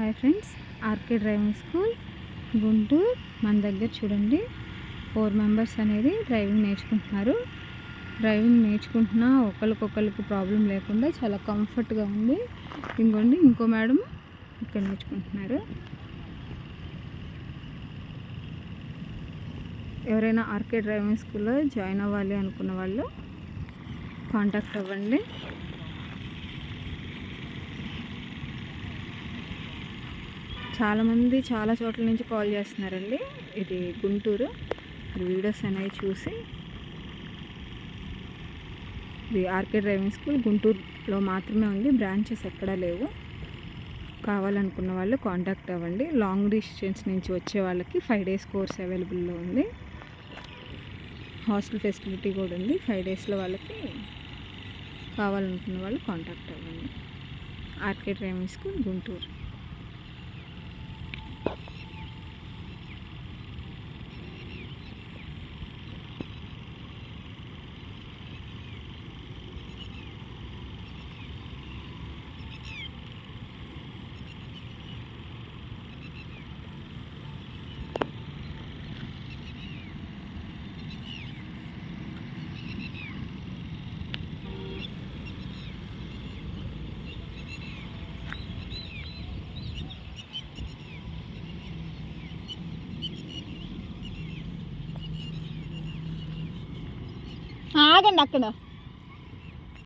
Hi friends RK driving school Guntur. మన దగ్గర చూడండి ఫోర్ మెంబర్స్ అనేది డ్రైవింగ్ నేర్చుకుంటున్నారు. డ్రైవింగ్ నేర్చుకుంటున్నా ఒకరికొకరికి ప్రాబ్లం లేకుండా చాలా కంఫర్ట్గా ఉంది. ఇంకోండి ఇంకో మేడం ఇక్కడ నేర్చుకుంటున్నారు. ఎవరైనా ఆర్కే డ్రైవింగ్ స్కూల్లో జాయిన్ అవ్వాలి అనుకున్న వాళ్ళు కాంటాక్ట్ అవ్వండి. చాలామంది చాలా చోట్ల నుంచి కాల్ చేస్తున్నారండి. ఇది గుంటూరు. వీడియోస్ అనేవి చూసి ఇది ఆర్కే డ్రైవింగ్ స్కూల్ గుంటూరులో మాత్రమే ఉంది. బ్రాంచెస్ ఎక్కడా లేవు. కావాలనుకున్న వాళ్ళు కాంటాక్ట్ అవ్వండి. లాంగ్ డిస్టెన్స్ నుంచి వచ్చే వాళ్ళకి ఫైవ్ డేస్ కోర్స్ అవైలబుల్లో ఉంది. హాస్టల్ ఫెసిలిటీ కూడా ఉంది. ఫైవ్ డేస్లో వాళ్ళకి కావాలనుకున్న వాళ్ళు కాంటాక్ట్ అవ్వండి. RK driving school Guntur. ആകെ ഉണ്ടാക്കണോ?